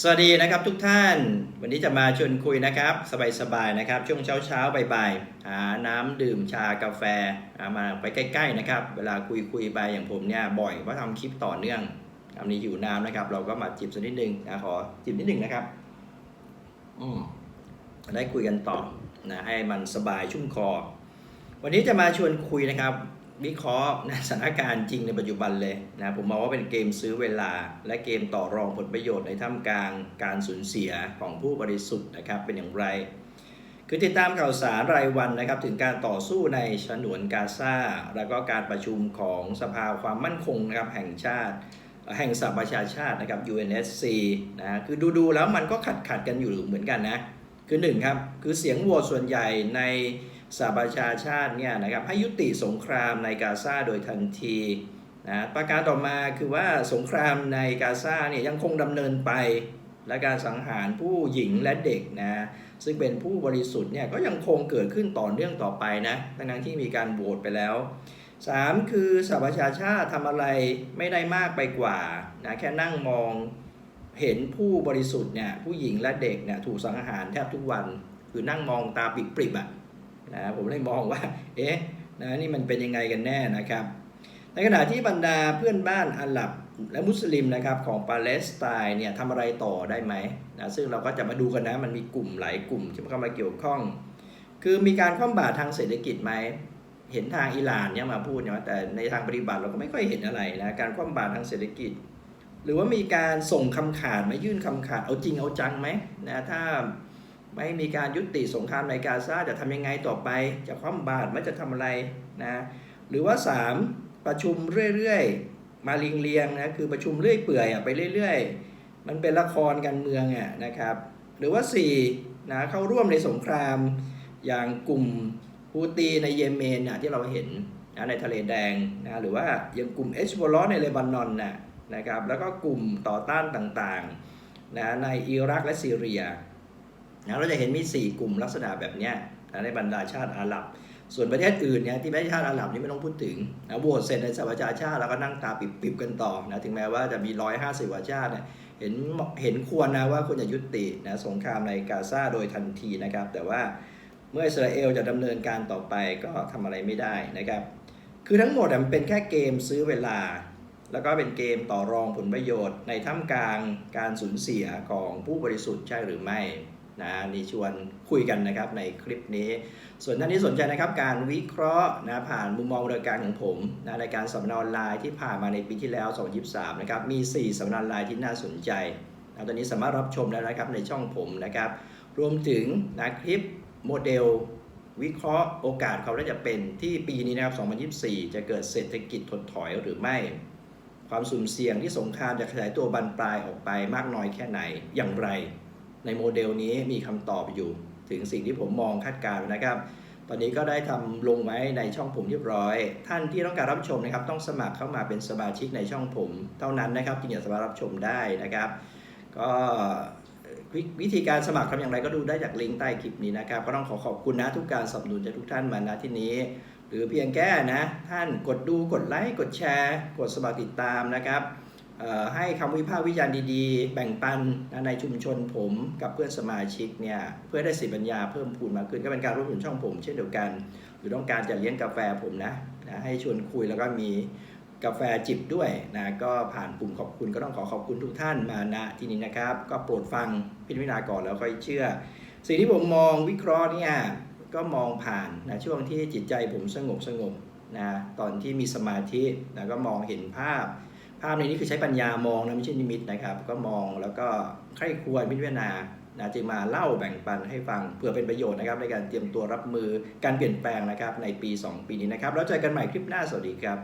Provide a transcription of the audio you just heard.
สวัสดีนะครับทุกท่าน วันนี้จะมาชวนคุยนะครับ สบายๆนะครับ ช่วงเช้าเช้าๆบ่ายๆหาน้ำดื่มชากาแฟามาไปใกล้ ๆนะครับ เวลาคุยคุยๆไปอย่างผมเนี่ยบ่อยเพราะทำคลิปต่อเนื่องทำนี้หิวน้ำนะครับ เราก็มาจิบสักนิดนึงนะขอจิบนิดนึงนะครับ อืมได้คุยกันต่อนะให้มันสบายชุ่มคอ วันนี้จะมาชวนคุยนะครับ วิเคราะห์นะสถานการณ์จริงในปัจจุบันเลยนะผมมองว่าเป็นเกมซื้อเวลา และเกมต่อรองผลประโยชน์ในท่ามกลางการสูญเสียของผู้บริสุทธิ์นะครับเป็นอย่างไร คือติดตามข่าวสารรายวันนะครับถึงการต่อสู้ในฉนวนกาซาแล้วก็การประชุมของสภาความมั่นคงนะครับแห่งชาติแห่งสหประชาชาตินะครับ UNSC นะคือดูๆแล้วมันก็ขัดขัดกันอยู่เหมือนกันนะ คือหนึ่งครับคือเสียงโหวตส่วนใหญ่ใน สหประชาชาติเนี่ยนะครับให้ยุติสงครามในกาซาโดยทันทีนะประการต่อมาคือว่าสงครามในกาซาเนี่ยยังคงดำเนินไป และการสังหารผู้หญิงและเด็กนะซึ่งเป็นผู้บริสุทธิ์เนี่ยก็ยังคงเกิดขึ้นต่อเนื่องต่อไปนะทั้งที่มีการโหวตไปแล้ว 3 คือสหประชาชาติทำอะไรไม่ได้มากไปกว่านะแค่นั่งมองเห็นผู้บริสุทธิ์เนี่ยผู้หญิงและเด็กเนี่ยถูกสังหารแทบทุกวัน คือนั่งมองตาปริบๆอะ นะผมเลยมองว่า เอ๊ะนะนี่มันเป็นยังไงกันแน่นะครับ ในขณะที่บรรดาเพื่อนบ้านอาหรับและมุสลิมนะครับของปาเลสไตน์เนี่ยทำอะไรต่อได้ไหมนะซึ่งเราก็จะมาดูกันนะ มันมีกลุ่มหลายกลุ่มที่เข้ามาเกี่ยวข้อง คือมีการคว่ำบาตรทางเศรษฐกิจไหมเห็นทางอิหร่านเนี่ยมาพูดเนี่ยแต่ในทางปฏิบัติเราก็ไม่ค่อยเห็นอะไรนะการคว่ำบาตรทางเศรษฐกิจ หรือว่ามีการส่งคำขาดมายื่นคำขาดเอาจริงเอาจังไหมนะถ้า ไม่มีการยุติสงครามในกาซาจะทำยังไงต่อไป จะคว่ำบาตรมันจะทำอะไรนะหรือว่า 3 ประชุมเรื่อยๆ มาลิงเลียงนะคือประชุมเรื่อยเปื่อยไปเรื่อยๆ มันเป็นละครการเมืองอะนะครับหรือว่า4นะเข้าร่วมในสงครามอย่างกลุ่มฮูตีในเยเมนนะที่เราเห็นนะในทะเลแดงนะหรือว่าอย่างกลุ่มเอชโบลอในเลบานอนนะนะครับแล้วก็กลุ่มต่อต้านต่างๆนะในอิรักและซีเรีย นะเราจะเห็นมี 4 กลุ่มลักษณะแบบนี้นะในบรรดาชาติอาหรับ ส่วนประเทศอื่นเนี่ยที่ไม่ใช่ชาติอาหรับนี่ไม่ต้องพูดถึงนะโหวตเสร็จในสหประชาชาติแล้วก็นั่งตาปิบๆกันต่อนะถึงแม้ว่าจะมี 150กว่าชาติเนี่ยเห็นเห็นควรนะว่าควรจะยุตินะสงครามในกาซาโดยทันทีนะครับ แต่ว่าเมื่ออิสราเอลจะดำเนินการต่อไปก็ทำอะไรไม่ได้นะครับ คือทั้งหมดมันเป็นแค่เกมซื้อเวลา แล้วก็เป็นเกมต่อรองผลประโยชน์ ในท่ามกลางการสูญเสียของผู้บริสุทธิ์ใช่หรือไม่ นะนี่ชวนคุยกันนะครับในคลิปนี้ ส่วนท่านที่สนใจนะครับการวิเคราะห์นะผ่านมุมมองรายการของผมนะในการสัมมนาออนไลน์ที่ผ่านมาในปีที่แล้ว 2023 นะครับมี 4 สัมมนาออนไลน์ที่น่าสนใจนะตอนนี้สามารถรับชมได้แล้วนะครับในช่องผมนะครับ รวมถึงนะคลิปโมเดลวิเคราะห์โอกาสเขาจะเป็นที่ปีนี้นะครับ 2024 จะเกิดเศรษฐกิจถดถอยหรือไม่ ความสุ่มเสี่ยงที่สงครามจะขยายตัวบานปลายออกไปมากน้อยแค่ไหนอย่างไร ในโมเดลนี้มีคำตอบอยู่ ถึงสิ่งที่ผมมองคาดการณ์นะครับ ตอนนี้ก็ได้ทำลงไว้ในช่องผมเรียบร้อย ท่านที่ต้องการรับชมนะครับ ต้องสมัครเข้ามาเป็นสมาชิกในช่องผม เท่านั้นนะครับจึงจะสามารถรับชมได้นะครับ ก็วิธีการสมัครทำอย่างไรก็ดูได้จากลิงก์ใต้คลิปนี้นะครับ ก็ต้องขอขอบคุณนะทุกการสนับสนุนจากทุกท่านมาณที่นี้ หรือเพียงแค่นะ ท่านกดดูกดไลค์กดแชร์ กดสมัครติดตามนะครับ ให้คำวิพากษ์วิจารณ์ดีๆ แบ่งปันในชุมชนผมกับเพื่อนสมาชิกเนี่ยเพื่อได้สิปัญญาเพิ่มพูนมากขึ้นก็เป็นการร่วมทุนช่องผม เช่นเดียวกัน หรือต้องการจะเลี้ยงกาแฟผมนะนะให้ชวนคุยแล้วก็มีกาแฟจิบด้วยนะก็ผ่านปุ่มขอบคุณก็ต้องขอขอบคุณทุกท่านมาณที่นี้นะครับ ก็โปรดฟังพิจารณาก่อนแล้วค่อยเชื่อ สิ่งที่ผมมองวิเคราะห์เนี่ยก็มองผ่านนะช่วงที่จิตใจผมสงบสงบนะตอนที่มีสมาธินะก็มองเห็นภาพาพในนี้คือใช้ปัญญามองนะไม่ใช่นิมิตนะครับ ก็มองแล้วก็ใคร่ควรพิจารณานะจึงมาเล่าแบ่งปันให้ฟังเพื่อเป็นประโยชน์นะครับในการเตรียมตัวรับมือการเปลี่ยนแปลงนะครับในปี 2 ปีนี้นะครับแล้วเจอกันใหม่คลิปหน้าสวัสดีครับ